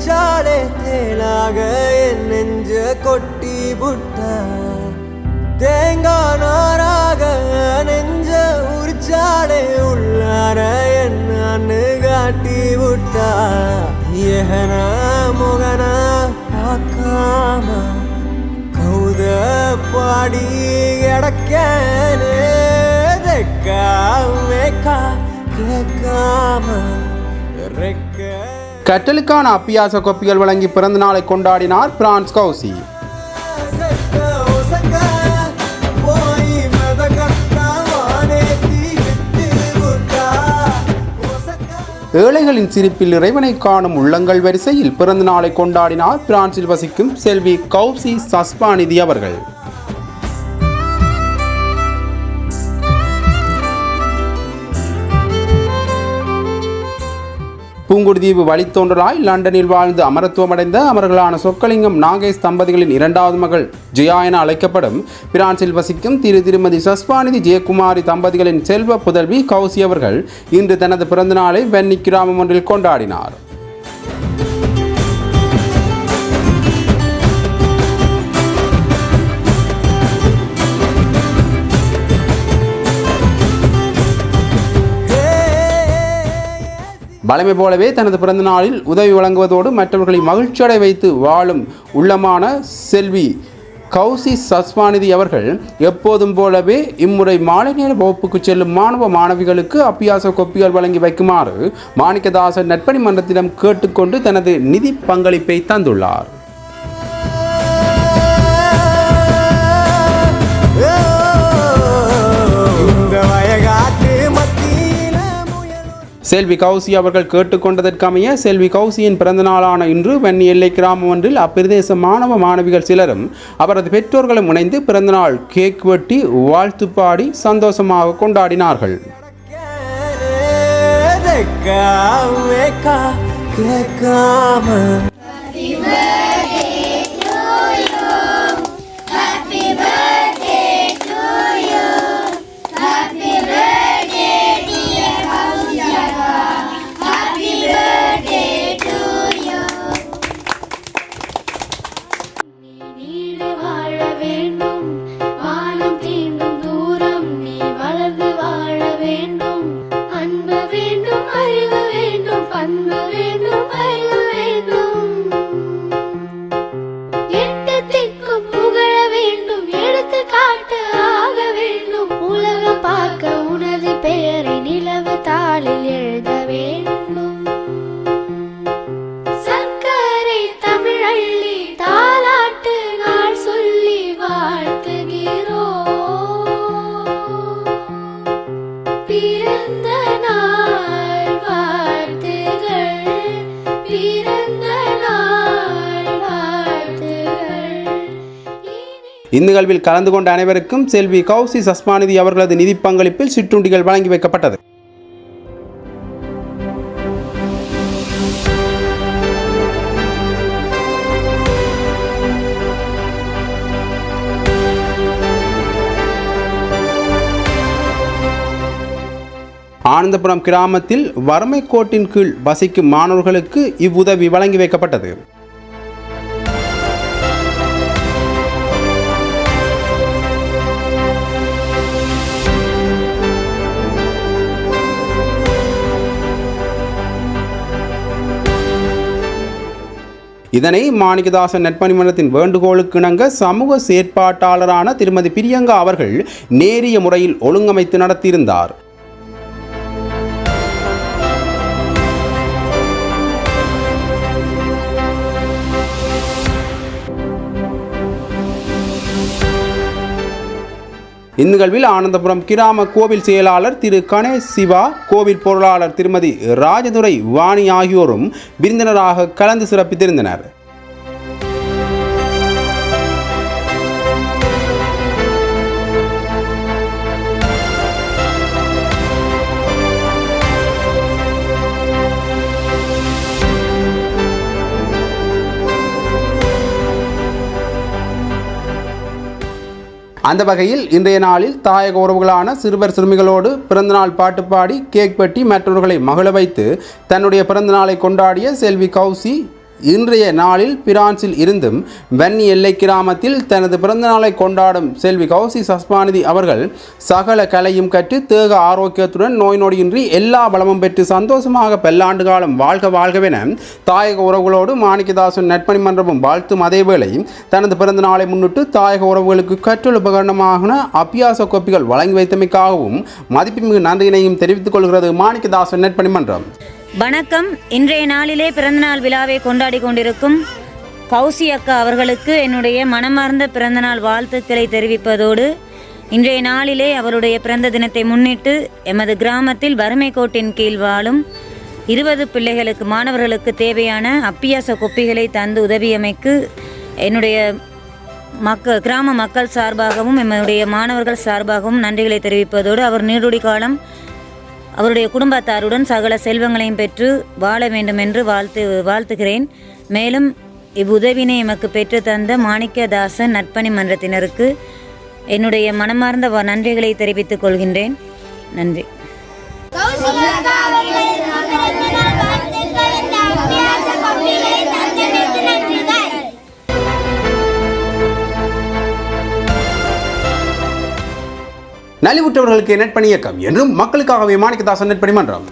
தெளிச்சாலே தேனாக என் நெஞ்ச கொட்டி புட்ட தேங்காய் நாராக நெஞ்ச உரிச்சாலே உள்ளார என்னன்னு காட்டி விட்டா ஏகனா முகனா பார்க்காம கௌத பாடி கிடக்கனே தெக்கா மேக்கா கேட்காம ரெக்க கற்றலுக்கான அப்பியாச கோப்பைகள் வழங்கி பிறந்த நாளை கொண்டாடினார் பிரான்ஸ் கௌசி. ஏழைகளின் சிரிப்பில் இறைவனை காணும் உள்ளங்கள் வரிசையில் பிறந்த நாளை கொண்டாடினார் பிரான்சில் வசிக்கும் செல்வி கௌசி சஸ்பாநிதி அவர்கள். புங்குடுதீவு வழித்தோன்றலாய் லண்டனில் வாழ்ந்து அமரத்துவமடைந்த அமர்களான சொக்கலிங்கம் நாகேஷ் தம்பதிகளின் இரண்டாவது மகள் ஜெயா என அழைக்கப்படும் பிரான்சில் வசிக்கும் திரு திருமதி சஸ்வாநிதி ஜெயக்குமாரி தம்பதிகளின் செல்வ புதல்வி கௌசி அவர்கள் இன்று தனது பிறந்தநாளை வென்னி கிராமம் ஒன்றில் கொண்டாடினார். வளமை போலவே தனது பிறந்த நாளில் உதவி வழங்குவதோடு மற்றவர்களை மகிழ்ச்சியடை வைத்து வாழும் உள்ளமான செல்வி கௌசி சஸ்வாநிதி அவர்கள் எப்போதும் போலவே இம்முறை மாலை நேர வகுப்புக்கு செல்லும் மாணவ மாணவிகளுக்கு அப்பியாச கொப்பிகள் வழங்கி வைக்குமாறு மாணிக்கதாசன் நட்பணி மன்றத்திடம் கேட்டுக்கொண்டு தனது நிதி பங்களிப்பை தந்துள்ளார். செல்வி கௌசி அவர்கள் கேட்டுக்கொண்டதற்கமைய செல்வி கௌசியின் பிறந்தநாளான இன்று வன்னி எல்லை கிராமம் ஒன்றில் அப்பிரதேச மாணவ மாணவிகள் சிலரும் அவரது பெற்றோர்களும் இணைந்து பிறந்தநாள் கேக் வெட்டி வாழ்த்து பாடி சந்தோஷமாக கொண்டாடினார்கள். கேட்காம இந்நிகழ்வில் கலந்து கொண்ட அனைவருக்கும் செல்வி கௌசி சஸ்மாநிதி அவர்களது நிதி பங்களிப்பில் சிற்றுண்டிகள் வழங்கி வைக்கப்பட்டது. ஆனந்தபுரம் கிராமத்தில் வறுமை கோட்டின் கீழ் வசிக்கும் மாணவர்களுக்கு இவ்வுதவி வழங்கி வைக்கப்பட்டது. இதனை மாணிக்கதாசன் நட்பணிமன்றத்தின் வேண்டுகோளுக்கு இணங்க சமூக செயற்பாட்டாளரான திருமதி பிரியங்கா அவர்கள் நேரிய முறையில் ஒழுங்கமைத்து நடத்தியிருந்தார். இந்நிகழ்வில் ஆனந்தபுரம் கிராம கோவில் செயலாளர் திரு கணேஷ் சிவா கோவில் பொருளாளர் திருமதி ராஜதுரை வாணி ஆகியோரும் விருந்தினராக கலந்து சிறப்பித்திருந்தனர். அந்த வகையில் இன்றைய நாளில் தாயக உறவுகளான சிறுவர் சிறுமிகளோடு பிறந்தநாள் பாட்டு பாடி கேக் வெட்டி மற்றவர்களை மகிழ வைத்து தன்னுடைய பிறந்தநாளை கொண்டாடிய செல்வி கௌசி இன்றைய நாளில் பிரான்சில் இருந்தும் வென் எல்லை கிராமத்தில் தனது பிறந்தநாளை கொண்டாடும் செல்வி கௌசி சஸ்மானிதி அவர்கள் சகல கலையும் கற்று தேக ஆரோக்கியத்துடன் நோய் நொடியின்றி எல்லா பலமும் பெற்று சந்தோஷமாக பல்லாண்டு காலம் வாழ்க வாழ்கவென தாயக உறவுகளோடு மாணிக்கதாசன் நட்பணி மன்றமும் வாழ்த்தும் அதேவேளை தனது பிறந்த நாளை முன்னிட்டு தாயக உறவுகளுக்கு கற்றல் உபகரணமான அபியாச கோப்பிகள் வழங்கி வைத்தமைக்காகவும் மதிப்புமிகு நன்றியினையும் தெரிவித்துக் கொள்கிறது மாணிக்கதாசன் நட்பணி மன்றம். வணக்கம். இன்றைய நாளிலே பிறந்தநாள் விழாவை கொண்டாடி கொண்டிருக்கும் கௌசி அக்கா அவர்களுக்கு என்னுடைய மனமார்ந்த பிறந்தநாள் வாழ்த்துக்களை தெரிவிப்பதோடு இன்றைய நாளிலே அவருடைய பிறந்த தினத்தை முன்னிட்டு எமது கிராமத்தில் வறுமை கோட்டின் கீழ் வாழும் இருபது பிள்ளைகளுக்கு மாணவர்களுக்கு தேவையான அப்பியாச கொப்பிகளை தந்து உதவியமைக்கு என்னுடைய மக்க கிராம மக்கள் சார்பாகவும் எம்முடைய மாணவர்கள் சார்பாகவும் நன்றிகளை தெரிவிப்பதோடு அவர் நீடுடி காலம் அவருடைய குடும்பத்தாருடன் சகல செல்வங்களையும் பெற்று வாழ வேண்டும் என்று வாழ்த்து வாழ்த்துகிறேன். மேலும் இவ்வுதவினை எமக்கு பெற்று தந்த மாணிக்கதாசன் நட்பணி மன்றத்தினருக்கு என்னுடைய மனமார்ந்த வ- நன்றிகளை தெரிவித்துக் கொள்கின்றேன். நன்றி. நலிவுற்றவர்களுக்கு நெற்பணி இயக்கம் என்றும் மக்களுக்காகவே மாணிக்கதாசன் நெற்பணி மன்றம்